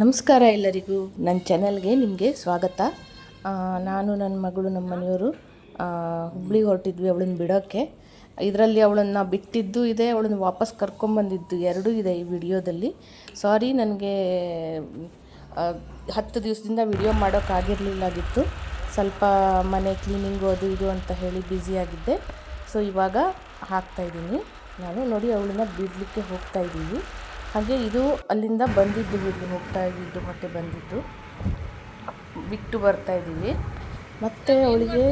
ನಮಸ್ಕಾರ ಎಲ್ಲರಿಗೂ. ನನ್ನ ಚಾನಲ್ಗೆ ನಿಮಗೆ ಸ್ವಾಗತ. ನಾನು ನನ್ನ ಮಗಳು, ನಮ್ಮ ಮನೆಯವರು ಹುಬ್ಳಿ ಹೊರಟಿದ್ವಿ ಅವಳನ್ನು ಬಿಡೋಕ್ಕೆ. ಇದರಲ್ಲಿ ಅವಳನ್ನು ಬಿಟ್ಟಿದ್ದು ಇದೆ, ಅವಳನ್ನು ವಾಪಸ್ ಕರ್ಕೊಂಬಂದಿದ್ದು ಎರಡೂ ಇದೆ ಈ ವಿಡಿಯೋದಲ್ಲಿ. ಸಾರಿ ನನಗೆ ಹತ್ತು ದಿವಸದಿಂದ ವಿಡಿಯೋ ಮಾಡೋಕ್ಕಾಗಿರಲಿಲ್ಲಾಗಿತ್ತು ಸ್ವಲ್ಪ ಮನೆ ಕ್ಲೀನಿಂಗು ಅದು ಇದು ಅಂತ ಹೇಳಿ ಬ್ಯುಸಿಯಾಗಿದ್ದೆ ಸೊ ಇವಾಗ ಹಾಕ್ತಾಯಿದ್ದೀನಿ ನಾನು ನೋಡಿ ಅವಳನ್ನ ಬಿಡಲಿಕ್ಕೆ ಹೋಗ್ತಾ ಇದ್ದೀವಿ. ಹಾಗೆ ಇದು ಅಲ್ಲಿಂದ ಬಂದಿದ್ದು, ಇಲ್ಲಿ ಹೋಗ್ತಾ ಇದ್ದಿದ್ದು, ಮತ್ತೆ ಬಂದಿದ್ದು. ಬಿಟ್ಟು ಬರ್ತಾ ಇದ್ದೀವಿ. ಮತ್ತು ಅವಳಿಗೆ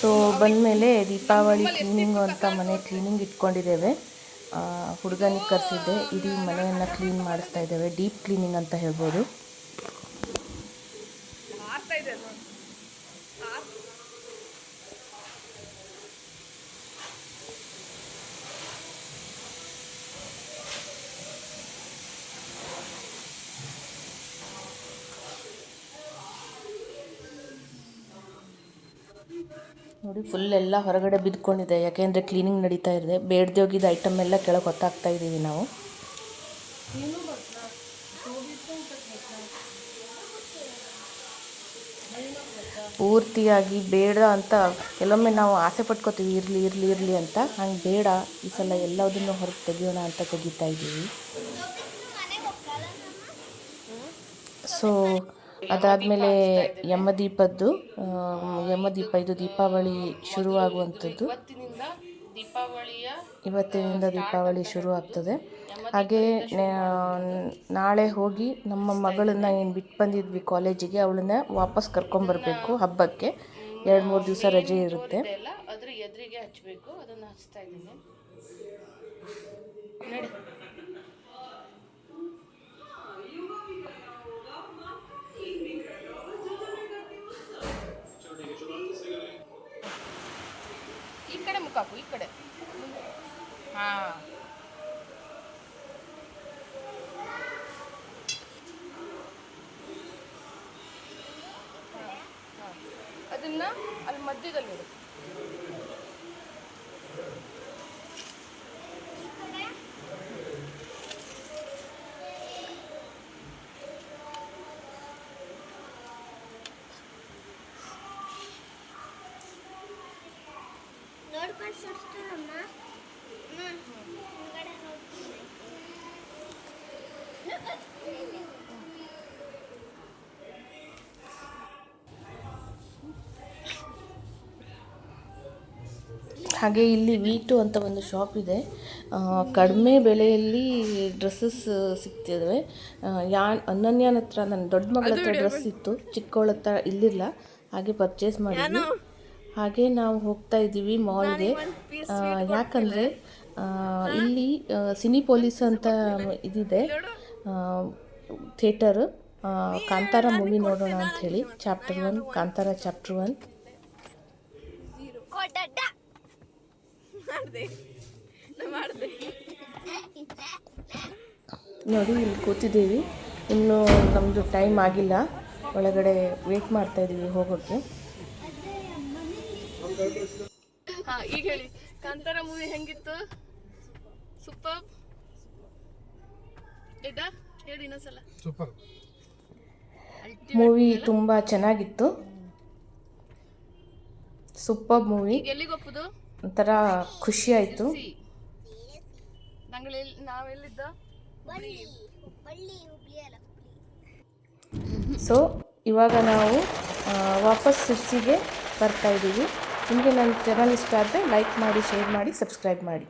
ಸೊ ಬಂದಮೇಲೆ ದೀಪಾವಳಿ ಕ್ಲೀನಿಂಗು ಅಂತ ಮನೆ ಕ್ಲೀನಿಂಗ್ ಇಟ್ಕೊಂಡಿದ್ದೇವೆ. ಹುಡುಗನಿಗೆ ಕರೆಸಿದ್ದೆ. ಇಡೀ ಮನೆಯನ್ನು ಕ್ಲೀನ್ ಮಾಡಿಸ್ತಾ ಇದ್ದೇವೆ. ಡೀಪ್ ಕ್ಲೀನಿಂಗ್ ಅಂತ ಹೇಳ್ಬೋದು. ನೋಡಿ ಫುಲ್ ಎಲ್ಲ ಹೊರಗಡೆ ಬಿದ್ಕೊಂಡಿದೆ. ಯಾಕೆಂದರೆ ಕ್ಲೀನಿಂಗ್ ನಡೀತಾ ಇದೆ. ಬೇಡದೆ ಹೋಗಿದ್ದ ಐಟಮ್ ಎಲ್ಲ ಕೆಳಗೆ ಹೊತ್ತಾಕ್ತಾ ಇದ್ದೀವಿ ನಾವು. ಪೂರ್ತಿಯಾಗಿ ಬೇಡ ಅಂತ ಕೆಲವೊಮ್ಮೆ ನಾವು ಆಸೆ ಪಟ್ಕೋತೀವಿ, ಇರಲಿ ಇರಲಿ ಇರಲಿ ಅಂತ. ಹಂಗೆ ಬೇಡ. ಈ ಸಲ ಎಲ್ಲದನ್ನು ಹೊರಗೆ ತೆಗಿಯೋಣ ಅಂತ ತೆಗಿತಾ ಇದ್ದೀವಿ ಸೊ ಅದಾದಮೇಲೆ ಯಮದೀಪದ್ದು ಯಮದೀಪ ಇದು ದೀಪಾವಳಿ ಶುರುವಾಗುವಂಥದ್ದು. ಇವತ್ತಿನಿಂದ ದೀಪಾವಳಿಯ ಇವತ್ತಿನಿಂದ ದೀಪಾವಳಿ ಶುರು ಆಗ್ತದೆ ಹಾಗೆ ನಾಳೆ ಹೋಗಿ ನಮ್ಮ ಮಗಳನ್ನ ಏನು ಬಿಟ್ಟು ಬಂದಿದ್ವಿ ಕಾಲೇಜಿಗೆ ಅವಳನ್ನ ವಾಪಸ್ ಕರ್ಕೊಂಬರ್ಬೇಕು ಹಬ್ಬಕ್ಕೆ. ಎರಡು ಮೂರು ದಿವಸ ರಜೆ ಇರುತ್ತೆ. ಅದ್ರ ಎದುರಿಗೆ ಹಚ್ಚಬೇಕು ಅದನ್ನ ಹಚ್ತಾ ಇದ್ದೀನಿ. ಕಡೆ ಮುಖಾಕು ಈ ಕಡೆ. ಹಾ. ಅದನ್ನ ಅಲ್ಲಿ ಮಧ್ಯದಲ್ಲಿ ಇಡು ಹಾಗೆ ಇಲ್ಲಿ ವಿ ಟು ಅಂತ ಒಂದು ಶಾಪ್ ಇದೆ. ಕಡಿಮೆ ಬೆಲೆಯಲ್ಲಿ ಡ್ರೆಸ್ಸಸ್ ಸಿಗ್ತಿದ್ದಾವೆ ಯಾ ಅನನ್ಯನ ಹತ್ರ ನನ್ನ ದೊಡ್ಡ ಮಗಳ ಹತ್ರ ಡ್ರೆಸ್ ಇತ್ತು. ಚಿಕ್ಕವಳ ಹತ್ರ ಇಲ್ಲಿಲ್ಲ. ಹಾಗೆ ಪರ್ಚೇಸ್ ಮಾಡಿದ್ವಿ. ಹಾಗೆ ನಾವು ಹೋಗ್ತಾ ಇದ್ದೀವಿ ಮಾಲ್ಗೆ ಯಾಕಂದರೆ ಇಲ್ಲಿ ಸಿನಿಪೋಲಿಸ್ ಸಿನಿ ಪೊಲೀಸ್ ಅಂತ ಇದಿದೆ. ಥಿಯೇಟರ್ ಕಾಂತಾರ ಮೂವಿ ನೋಡೋಣ ಅಂತ ಹೇಳಿ. Chapter one Kantara chapter one ನೋಡಿ ಇಲ್ಲಿ ಕೂತಿದ್ದೀವಿ. ಇನ್ನು ನಮ್ಮದು ಟೈಮ್ ಆಗಿಲ್ಲ. ಒಳಗಡೆ ವೇಟ್ ಮಾಡ್ತಾ ಇದ್ದೀವಿ ಹೋಗೋಕ್ಕೆ. ಹಾ ಈಗ ಹೇಳಿ. ಕಾಂತಾರ ಮೂವಿ ಹೆಂಗಿತ್ತು? ಸೂಪರ್ ಇದಾ ಹೇಳಿ ಇನ್ನೊಂದ್ಸಲ. ಸೂಪರ್ ಮೂವಿ ತುಂಬಾ ಚೆನ್ನಾಗಿತ್ತು. ಸೂಪರ್ ಮೂವಿ ಎಲ್ಲಿಗೆ ಒಪ್ಪುದು? ಒಂಥರ ಖುಷಿ ಆಯಿತು. ಸಿ. ನಂಗಳು ಎಲ್ಲಿ ನಾವೆಲ್ಲಿದ್ದ ಸೊ ಇವಾಗ ನಾವು ವಾಪಸ್ ಸಿರ್ಸಿಗೆ ಬರ್ತಾ ಇದ್ದೀವಿ. ನಿಮಗೆ ನನ್ನ ಚಾನಲ್ ಇಷ್ಟ ಆದರೆ ಲೈಕ್ ಮಾಡಿ ಶೇರ್ ಮಾಡಿ ಸಬ್ಸ್ಕ್ರೈಬ್ ಮಾಡಿ.